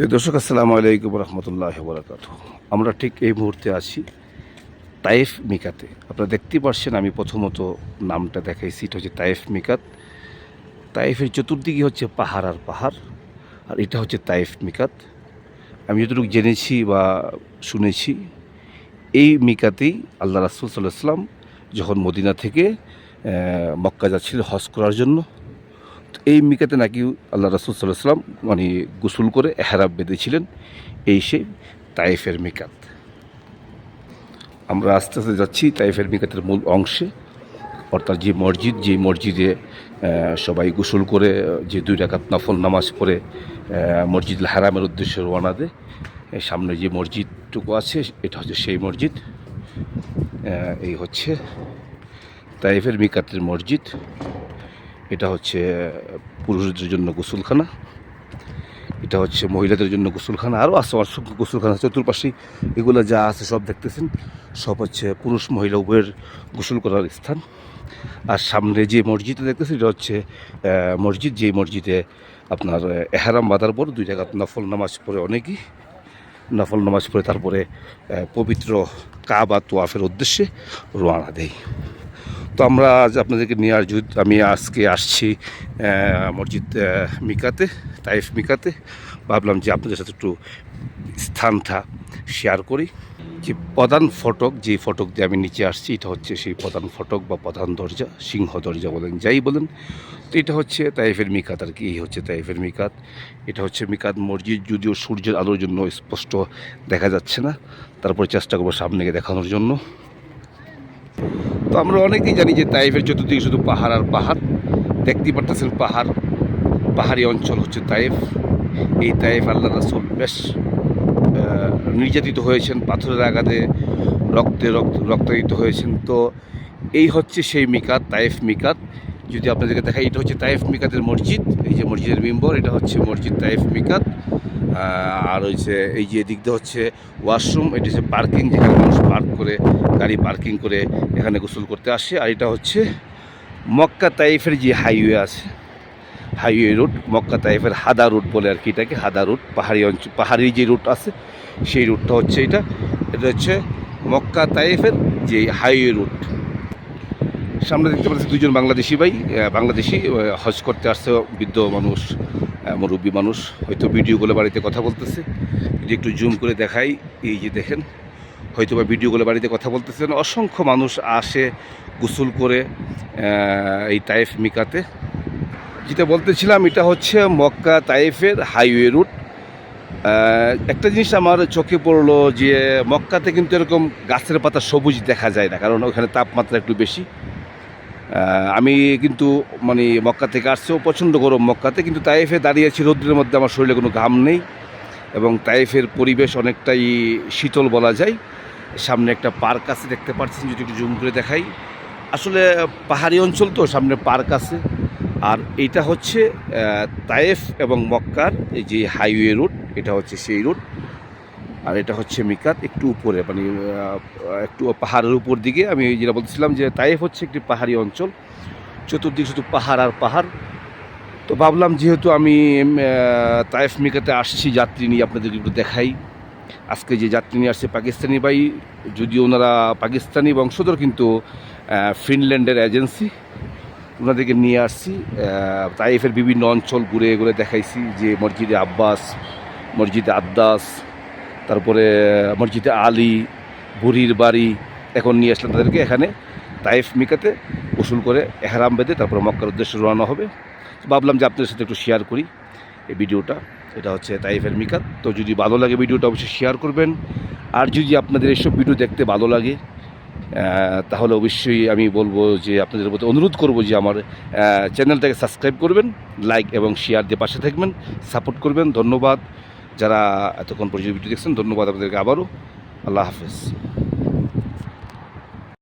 প্রিয় দর্শক, আসসালামু আলাইকুম রহমতুল্লাহ বরাকাত আমরা ঠিক এই মুহূর্তে আছি তাইফ মিকাতে। আপনারা দেখতেই পারছেন, আমি প্রথমত নামটা দেখাইছি, এটা হচ্ছে তাইফ মিকাত। তাইফের চতুর্দিকে হচ্ছে পাহাড় আর পাহাড়, আর এটা হচ্ছে তাইফ মিকাত। আমি যতটুকু জেনেছি বা শুনেছি, এই মিকাতেই আল্লাহ রাসুল সাল্লাহ সাল্লাম যখন মদিনা থেকে মক্কা যাচ্ছিল হজ করার জন্য এই মিকাতে নাকি আল্লাহ রাসুল সাল্লাহ সাল্লাম মানে গোসল করে এহারাব বেঁধেছিলেন, এই সেই তাইফের মিকাত। আমরা আস্তে আস্তে যাচ্ছি তাইফের মিকাতের মূল অংশে, অর্থাৎ যে মসজিদ, যে মসজিদে সবাই গোসল করে, যে দুই রাকাত নফল নামাজ পড়ে মসজিদ হারামের উদ্দেশ্যে রওনা দেয় সামনে যে মসজিদটুকু আছে, এটা হচ্ছে সেই মসজিদ এই হচ্ছে তাইফের মিকাতের মসজিদ। এটা হচ্ছে পুরুষদের জন্য গোসলখানা, এটা হচ্ছে মহিলাদের জন্য গোসলখানা আরও আছে অসংখ্য গোসলখানা চতুর্পাশেই এগুলো যা আছে সব দেখতেছেন, সব হচ্ছে পুরুষ মহিলা উভয়ের গোসল করার স্থান। আর সামনে যে মসজিদটা দেখতেছেন, এটা হচ্ছে মসজিদ, যেই মসজিদে আপনার এহারাম বাঁধার পর দুই জায়গা নফল নামাজ পড়ে অনেকেই, নফল নামাজ পড়ে, তারপরে পবিত্র কাবা তোয়াফের উদ্দেশ্যে রোয়ানা দেয়। তো আমরা আজ আপনাদেরকে নিয়ে আজ আমি আজকে আসছি মসজিদ মিকাতে, তাইফ মিকাতে। ভাবলাম যে আপনাদের সাথে একটু স্থানটা শেয়ার করি। যে প্রধান ফটক, যে ফটক দিয়ে আমি নিচে আসছি, এটা হচ্ছে সেই প্রধান ফটক বা প্রধান দরজা, সিংহ দরজা বলেন, যাই বলেন। তো এটা হচ্ছে তাইফের মিকাত আর কি, এই হচ্ছে তাইফের মিকাত। এটা হচ্ছে মিকাত মসজিদ, যদিও সূর্যের আলোর জন্য স্পষ্ট দেখা যাচ্ছে না। তারপরে চেষ্টা করব সামনে গিয়ে দেখানোর জন্য। তো আমরা অনেকেই জানি যে তাইফের চতুর্দিকে শুধু পাহাড় আর পাহাড়। দেখতেই পারতেছেন পাহাড়। পাহাড়ি অঞ্চল হচ্ছে তাইফ। এই তাইফ আল্লাহ রাসুল বেশ নির্যাতিত হয়েছেন, পাথরের আঘাতে রক্তে রক্ত রক্তায়িত হয়েছেন। তো এই হচ্ছে সেই মিকাত, তাইফ মিকাত। যদি আপনাদেরকে দেখাই, এটা হচ্ছে তাইফ মিকাতের মসজিদ। এই যে মসজিদের মেম্বর, এটা হচ্ছে মসজিদ তাইফ মিকাত। আর হচ্ছে এই যে এদিক দিয়ে হচ্ছে ওয়াশরুম, এটা হচ্ছে পার্কিং, যেখানে মানুষ পার্ক করে, গাড়ি পার্কিং করে এখানে গোসল করতে আসে। আর এটা হচ্ছে মক্কা তাইফের যে হাইওয়ে আছে, হাইওয়ে রুট, মক্কা তাইফের হাদা রুট বলে আর কি এটাকে, হাদা রুট, পাহাড়ি অঞ্চল পাহাড়ি যে রুট আছে, সেই রুটটা হচ্ছে এটা। এটা হচ্ছে মক্কা তাইফের যে হাইওয়ে রুট। সামনে দেখতে পাচ্ছি দুজন বাংলাদেশি ভাই বাংলাদেশি হজ করতে আসছে বৃদ্ধ মানুষ। মুরব্বী মানুষ হয়তো ভিডিও করে বাড়িতে কথা বলতেছে। যদি একটু জুম করে দেখাই, এই যে দেখেন হয়তো বা ভিডিও করে বাড়িতে কথা বলতেছেন অসংখ্য মানুষ আসে, গোসল করে এই তাইফ মিকাতে। যেটা বলতেছিলাম, এটা হচ্ছে মক্কা তাইফের হাইওয়ে রুট একটা জিনিস আমার চোখে পড়ল যে, মক্কাতে কিন্তু এরকম গাছের পাতা সবুজ দেখা যায় না, কারণ ওখানে তাপমাত্রা একটু বেশি। আমি কিন্তু মানে মক্কা থেকে আসছেও পছন্দ গরম মক্কাতে, কিন্তু তাইফে দাঁড়িয়েছি রৌদ্রের মধ্যে, আমার শরীরে কোনো ঘাম নেই এবং তাইফের পরিবেশ অনেকটাই শীতল বলা যায়। সামনে একটা পার্ক আছে, দেখতে পাচ্ছেন যদি একটু জুম করে দেখাই। আসলে পাহাড়ি অঞ্চল তো, সামনে পার্ক আছে। আর এইটা হচ্ছে তায়েফ এবং মক্কার এই যে হাইওয়ে রুট, এটা হচ্ছে সেই রুট। আর এটা হচ্ছে মিকাত, একটু উপরে মানে একটু পাহাড়ের উপর দিকে। আমি যেটা বলছিলাম যে তায়েফ হচ্ছে একটি পাহাড়ি অঞ্চল, চতুর্দিকে শুধু পাহাড় আর পাহাড়। তো ভাবলাম যেহেতু আমি তায়েফ মিকাতে আসছি যাত্রী নিয়ে আপনাদেরকে একটু দেখাই। আজকে যে যাত্রী নিয়ে আসছে পাকিস্তানি ভাই, যদিও ওনারা পাকিস্তানি বংশধর, কিন্তু ফিনল্যান্ডের এজেন্সি। ওনাদেরকে নিয়ে আসছি তাইফের বিভিন্ন অঞ্চল ঘুরে ঘুরে দেখাইছি, যে মসজিদে আব্বাস, মসজিদে আদ্দাস তারপরে মসজিদে আলী, বুড়ির বাড়ি এখন নিয়ে আসলাম তাদেরকে। এখানে তাইফ মিকাতে উসুল করে এহরাম বেঁধে তারপরে মক্কার উদ্দেশ্যে রওনা হবে। ভাবলাম যে আপনাদের সাথে একটু শেয়ার করি এই ভিডিওটা। এটা হচ্ছে তাইফের মিকাত। তো যদি ভালো লাগে ভিডিওটা, অবশ্যই শেয়ার করবেন। আর যদি আপনাদের এইসব ভিডিও দেখতে ভালো লাগে তাহলে অবশ্যই আমি বলব যে আপনাদের প্রতি অনুরোধ করব যে আমার চ্যানেলটাকে সাবস্ক্রাইব করবেন লাইক এবং শেয়ার দিয়ে পাশে থাকবেন সাপোর্ট করবেন। ধন্যবাদ। যারা এতক্ষণ পর্যন্ত ভিডিও দেখছেন ধন্যবাদ আপনাদেরকে আবারও। আল্লাহ হাফেজ।